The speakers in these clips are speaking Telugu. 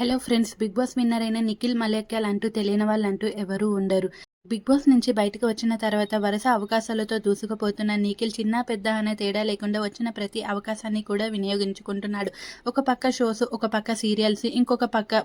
Hello friends Bigg Boss winner అయిన నిఖిల్ మలేక్యాల్ అంటూ తెలియని వాళ్ళంటూ ఎవరూ ఉండరు. బిగ్ బాస్ నుంచి బయటకు వచ్చిన తర్వాత వరుస అవకాశాలతో దూసుకుపోతున్న నిఖిల్ చిన్న పెద్ద అనే తేడా లేకుండా వచ్చిన ప్రతి అవకాశాన్ని కూడా వినియోగించుకుంటున్నాడు. ఒక పక్క షోస్ ఒక పక్క సీరియల్స్ ఇంకొక పక్క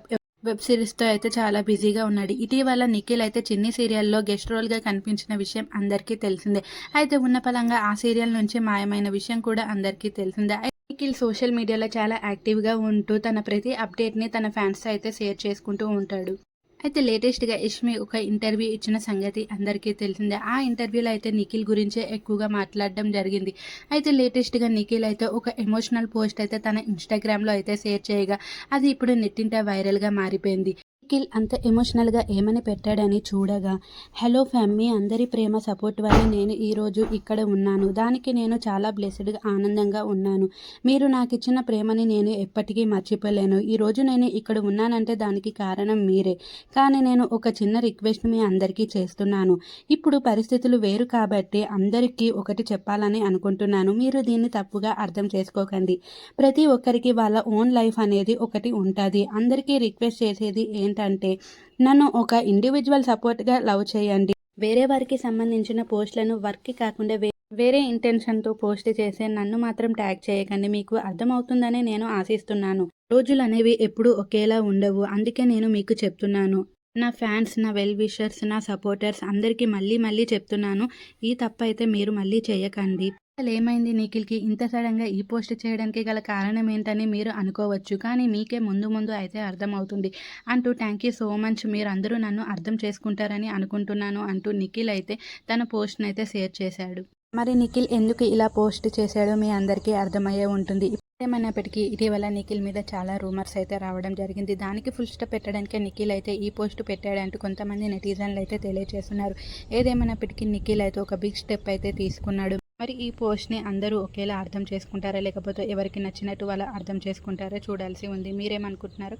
వెబ్ సిరీస్తో అయితే చాలా బిజీగా ఉన్నాడు. ఇటీవల నిఖిల్ అయితే చిన్ని సీరియల్లో గెస్ట్ రోల్గా కనిపించిన విషయం అందరికీ తెలిసిందే. అయితే ఉన్న పలంగా ఆ సీరియల్ నుంచి మాయమైన విషయం కూడా అందరికీ తెలిసిందే. నిఖిల్ సోషల్ మీడియాలో చాలా యాక్టివ్గా ఉంటూ తన ప్రతి అప్డేట్ని తన ఫ్యాన్స్తో అయితే షేర్ చేసుకుంటూ ఉంటాడు. అయితే లేటెస్ట్గా యష్మి ఒక ఇంటర్వ్యూ ఇచ్చిన సంగతి అందరికీ తెలిసిందే. ఆ ఇంటర్వ్యూలో అయితే నిఖిల్ గురించే ఎక్కువగా మాట్లాడడం జరిగింది. అయితే లేటెస్ట్గా నిఖిల్ అయితే ఒక ఎమోషనల్ పోస్ట్ అయితే తన ఇన్స్టాగ్రామ్లో అయితే షేర్ చేయగా అది ఇప్పుడు నెట్టింట వైరల్గా మారిపోయింది. నిఖిల్ అంత ఎమోషనల్గా ఏమని పెట్టాడని చూడగా హలో ఫ్యామిలీ అందరి ప్రేమ సపోర్ట్ వల్ల నేను ఈరోజు ఇక్కడ ఉన్నాను. దానికి నేను చాలా బ్లెస్డ్గా ఆనందంగా ఉన్నాను. మీరు నాకు ఇచ్చిన ప్రేమని నేను ఎప్పటికీ మర్చిపోలేను. ఈరోజు నేను ఇక్కడ ఉన్నానంటే దానికి కారణం మీరే. కానీ నేను ఒక చిన్న రిక్వెస్ట్ మీ అందరికీ చేస్తున్నాను. ఇప్పుడు పరిస్థితులు వేరు కాబట్టి అందరికీ ఒకటి చెప్పాలని అనుకుంటున్నాను. మీరు దీన్ని తప్పుగా అర్థం చేసుకోకండి. ప్రతి ఒక్కరికి వాళ్ళ ఓన్ లైఫ్ అనేది ఒకటి ఉంటుంది. అందరికీ రిక్వెస్ట్ చేసేది ఏంటంటే నన్ను ఒక ఇండివిజువల్ సపోర్ట్గా లవ్ చేయండి. వేరే వారికి సంబంధించిన పోస్టులను వర్క్కి కాకుండా వేరే ఇంటెన్షన్తో పోస్ట్ చేసే నన్ను మాత్రం ట్యాగ్ చేయకండి. మీకు అర్థమవుతుందని నేను ఆశిస్తున్నాను. రోజులు అనేవి ఎప్పుడూ ఒకేలా ఉండవు. అందుకే నేను మీకు చెప్తున్నాను. నా ఫ్యాన్స్ నా వెల్ విషర్స్ నా సపోర్టర్స్ అందరికీ మళ్ళీ మళ్ళీ చెప్తున్నాను. ఈ తప్పు అయితే మీరు మళ్ళీ చేయకండి. అసలు ఏమైంది నిఖిల్కి? ఇంత సడన్గా ఈ పోస్ట్ చేయడానికి గల కారణం ఏంటని మీరు అనుకోవచ్చు. కానీ మీకే ముందు ముందు అయితే అర్థమవుతుంది. అంటూ థ్యాంక్ యూ సో మచ్. మీరు అందరూ నన్ను అర్థం చేసుకుంటారని అనుకుంటున్నాను అంటూ నిఖిల్ అయితే తన పోస్ట్ని అయితే షేర్ చేశాడు. మరి నిఖిల్ ఎందుకు ఇలా పోస్ట్ చేశాడో మీ అందరికీ అర్థమయ్యే ఉంటుంది. ఏమైనప్పటికీ ఇటీవల నిఖిల్ మీద చాలా రూమర్స్ అయితే రావడం జరిగింది. దానికి ఫుల్ స్టాప్ పెట్టడానికే నిఖిల్ అయితే ఈ పోస్ట్ పెట్టాడంటూ కొంతమంది నెటిజన్లు అయితే తెలియజేస్తున్నారు. ఏదేమైనప్పటికీ నిఖిల్ అయితే ఒక బిగ్ స్టెప్ అయితే తీసుకున్నాడు. మరి ఈ పోస్ట్ని అందరూ ఒకేలా అర్థం చేసుకుంటారా? లేకపోతే ఎవరికి నచ్చినట్టు వాళ్ళు అర్థం చేసుకుంటారో? చూడాల్సి ఉంది. మీరేమనుకుంటున్నారో?